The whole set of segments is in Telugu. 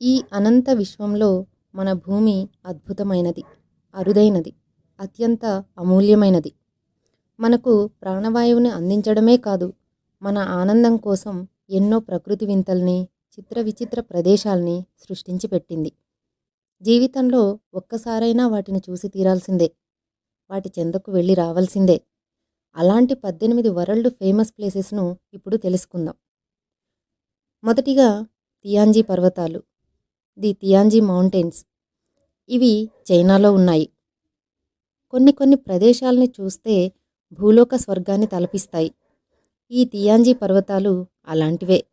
ఈ అనంత విశ్వంలో మన భూమి అద్భుతమైనది అరుదైనది అత్యంత అమూల్యమైనది. మనకు ప్రాణవాయువుని అందించడమే కాదు మన ఆనందం కోసం ఎన్నో ప్రకృతి వింతల్ని చిత్ర విచిత్ర ప్రదేశాల్ని సృష్టించి పెట్టింది. జీవితంలో ఒక్కసారైనా వాటిని చూసి తీరాల్సిందే వాటి చెందకు వెళ్ళి రావాల్సిందే. అలాంటి పద్దెనిమిది వరల్డ్ ఫేమస్ ప్లేసెస్ను ఇప్పుడు తెలుసుకుందాం. మొదటిగా తియాంజీ పర్వతాలు ది తియాంజీ మౌంటైన్స్. ఇవి చైనాలో ఉన్నాయి. కొన్ని కొన్ని ప్రదేశాలని చూస్తే భూలోక స్వర్గాన్ని తలపిస్తాయి. ఈ తియాంజీ పర్వతాలు అలాంటివే.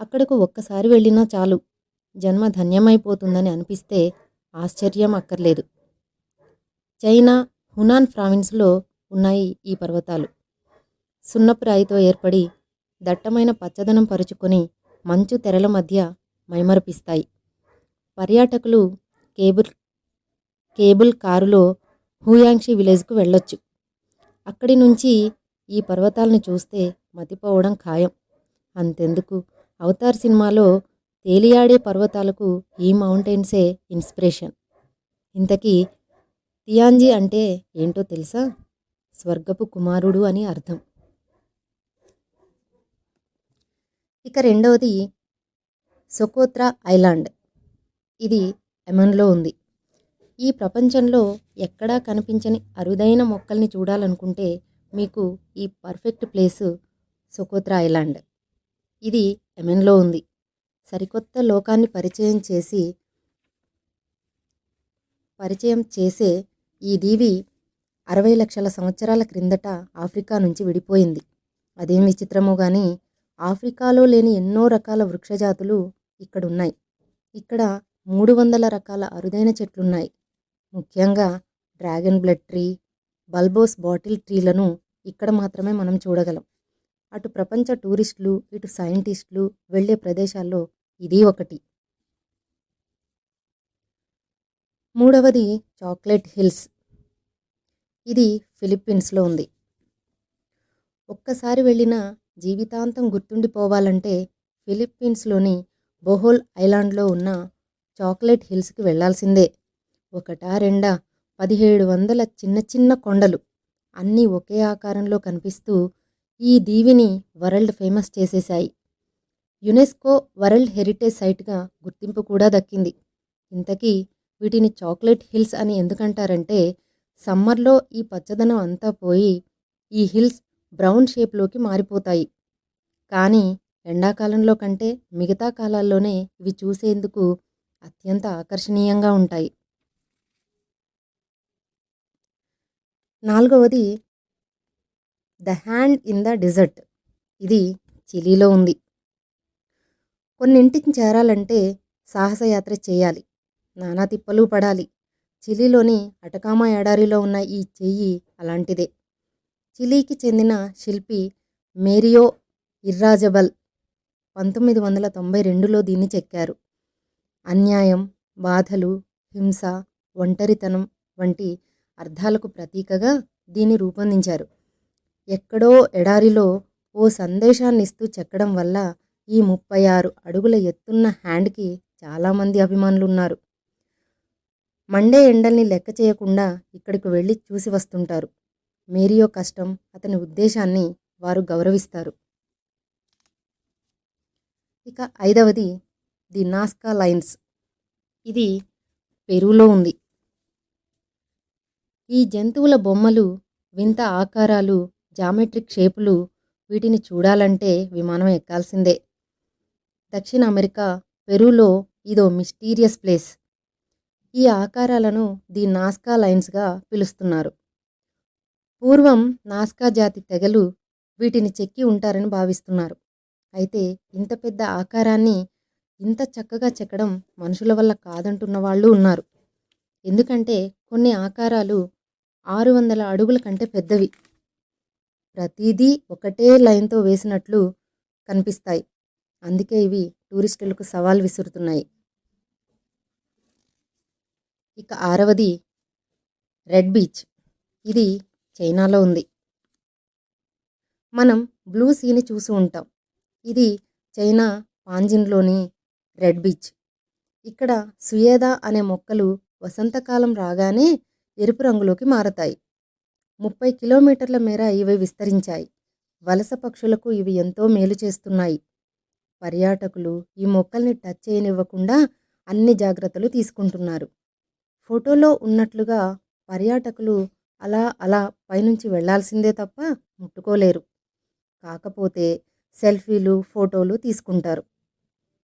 అక్కడకు ఒక్కసారి వెళ్ళినా చాలు. జన్మ ధన్యమైపోతుందని అనిపిస్తే ఆశ్చర్యం అక్కర్లేదు. చైనా హునాన్ ప్రావిన్స్లో ఉన్నాయి ఈ పర్వతాలు. సున్నపు రాయితో ఏర్పడి దట్టమైన పచ్చదనం పరుచుకొని మంచు తెరల మధ్య మైమరపిస్తాయి. పర్యాటకులు కేబుల్ కేబుల్ కారులో హూయాంక్షి విలేజ్కు వెళ్ళొచ్చు. అక్కడి నుంచి ఈ పర్వతాలను చూస్తే మతిపోవడం ఖాయం. అంతెందుకు? అవతార్ సినిమాలో తేలియాడే పర్వతాలకు ఈ మౌంటైన్సే ఇన్స్పిరేషన్. ఇంతకీ తియాంజీ అంటే ఏంటో తెలుసా? స్వర్గపు కుమారుడు అని అర్థం. ఇక రెండవది సొకోత్రా ఐలాండ్. ఇది ఎమన్లో ఉంది. ఈ ప్రపంచంలో ఎక్కడా కనిపించని అరుదైన మొక్కల్ని చూడాలనుకుంటే మీకు ఈ పర్ఫెక్ట్ ప్లేసు సుకోత్రా ఐలాండ్. ఇది ఎమెన్లో ఉంది. సరికొత్త లోకాన్ని పరిచయం చేసి పరిచయం చేసే ఈ దీవి అరవై లక్షల సంవత్సరాల క్రిందట ఆఫ్రికా నుంచి విడిపోయింది. అదేం విచిత్రమో కానీ ఆఫ్రికాలో లేని ఎన్నో రకాల వృక్షజాతులు ఇక్కడ ఉన్నాయి ఇక్కడ మూడు వందల రకాల అరుదైన చెట్లున్నాయి. ముఖ్యంగా dragon blood tree bulbous bottle ట్రీలను ఇక్కడ మాత్రమే మనం చూడగలం. అటు ప్రపంచ టూరిస్టులు ఇటు సైంటిస్టులు వెళ్ళే ప్రదేశాల్లో ఇది ఒకటి. మూడవది చాక్లెట్ హిల్స్. ఇది ఫిలిప్పీన్స్లో ఉంది. ఒక్కసారి వెళ్ళిన జీవితాంతం గుర్తుండిపోవాలంటే ఫిలిప్పీన్స్లోని బోహోల్ ఐలాండ్లో ఉన్న చాక్లెట్ హిల్స్కి వెళ్ళాల్సిందే. ఒకటా రెండా పదిహేడు వందల చిన్న చిన్న కొండలు. అన్నీ ఒకే ఆకారంలో కనిపిస్తూ ఈ దీవిని వరల్డ్ ఫేమస్ చేసేశాయి. యునెస్కో వరల్డ్ హెరిటేజ్ సైట్గా గుర్తింపు కూడా దక్కింది. ఇంతకీ వీటిని చాక్లెట్ హిల్స్ అని ఎందుకంటారంటే సమ్మర్లో ఈ పచ్చదనం అంతా పోయి ఈ హిల్స్ బ్రౌన్ షేప్లోకి మారిపోతాయి. కానీ ఎండాకాలంలో కంటే మిగతా కాలాల్లోనే ఇవి చూసేందుకు అత్యంత ఆకర్షణీయంగా ఉంటాయి. నాలుగవది the hand in the desert. ఇది చిలీలో ఉంది. కొన్నింటికి చేరాలంటే సాహసయాత్ర చేయాలి. నానా తిప్పలు పడాలి. చిలీలోని అటకామా ఎడారిలో ఉన్న ఈ చెయ్యి అలాంటిదే. చిలీకి చెందిన శిల్పి మేరియో ఇర్రాజబల్ పంతొమ్మిది వందల తొంభై రెండులో దీన్ని చెక్కారు. అన్యాయం బాధలు హింస ఒంటరితనం వంటి అర్థాలకు ప్రతీకగా దీన్ని రూపొందించారు. ఎక్కడో ఎడారిలో ఓ సందేశాన్ని ఇస్తూ చెక్కడం వల్ల ఈ ముప్పై ఆరు అడుగుల ఎత్తున్న హ్యాండ్కి చాలామంది అభిమానులు ఉన్నారు మండే ఎండల్ని లెక్క చేయకుండా ఇక్కడికి వెళ్ళి చూసి వస్తుంటారు. మేరియో కష్టం అతని ఉద్దేశాన్ని వారు గౌరవిస్తారు. ఇక ఐదవది ది నాస్కా లైన్స్ ఇది పెరులో ఉంది. ఈ జంతువుల బొమ్మలు వింత ఆకారాలు జామెట్రిక్ షేపులు వీటిని చూడాలంటే విమానం ఎక్కాల్సిందే. దక్షిణ అమెరికా పెరూలో ఇదో మిస్టీరియస్ ప్లేస్. ఈ ఆకారాలను ది నాస్కా లైన్స్గా పిలుస్తున్నారు. పూర్వం నాస్కా జాతి తెగలు వీటిని చెక్కి ఉంటారని భావిస్తున్నారు. అయితే ఇంత పెద్ద ఆకారాన్ని ఇంత చక్కగా చెక్కడం మనుషుల వల్ల కాదంటున్న వాళ్ళు ఉన్నారు. ఎందుకంటే కొన్ని ఆకారాలు ఆరు వందల అడుగుల కంటే పెద్దవి. ప్రతిదీ ఒకటే లైన్తో వేసినట్లు కనిపిస్తాయి. అందుకే ఇవి టూరిస్టులకు సవాల్ విసురుతున్నాయి. ఇక ఆరవది రెడ్ బీచ్. ఇది చైనాలో ఉంది. మనం బ్లూ సీని చూసి ఉంటాం. ఇది చైనా పాంజిన్లోని రెడ్ బీచ్. ఇక్కడ సుయేద అనే మొక్కలు వసంతకాలం రాగానే ఎరుపు రంగులోకి మారతాయి. ముప్పై కిలోమీటర్ల మేర ఇవి విస్తరించాయి. వలస పక్షులకు ఇవి ఎంతో మేలు చేస్తున్నాయి. పర్యాటకులు ఈ మొక్కల్ని టచ్ చేయనివ్వకుండా అన్ని జాగ్రత్తలు తీసుకుంటున్నారు. ఫోటోలో ఉన్నట్లుగా పర్యాటకులు అలా అలా పైనుంచి వెళ్ళాల్సిందే తప్ప ముట్టుకోలేరు. కాకపోతే సెల్ఫీలు ఫోటోలు తీసుకుంటారు.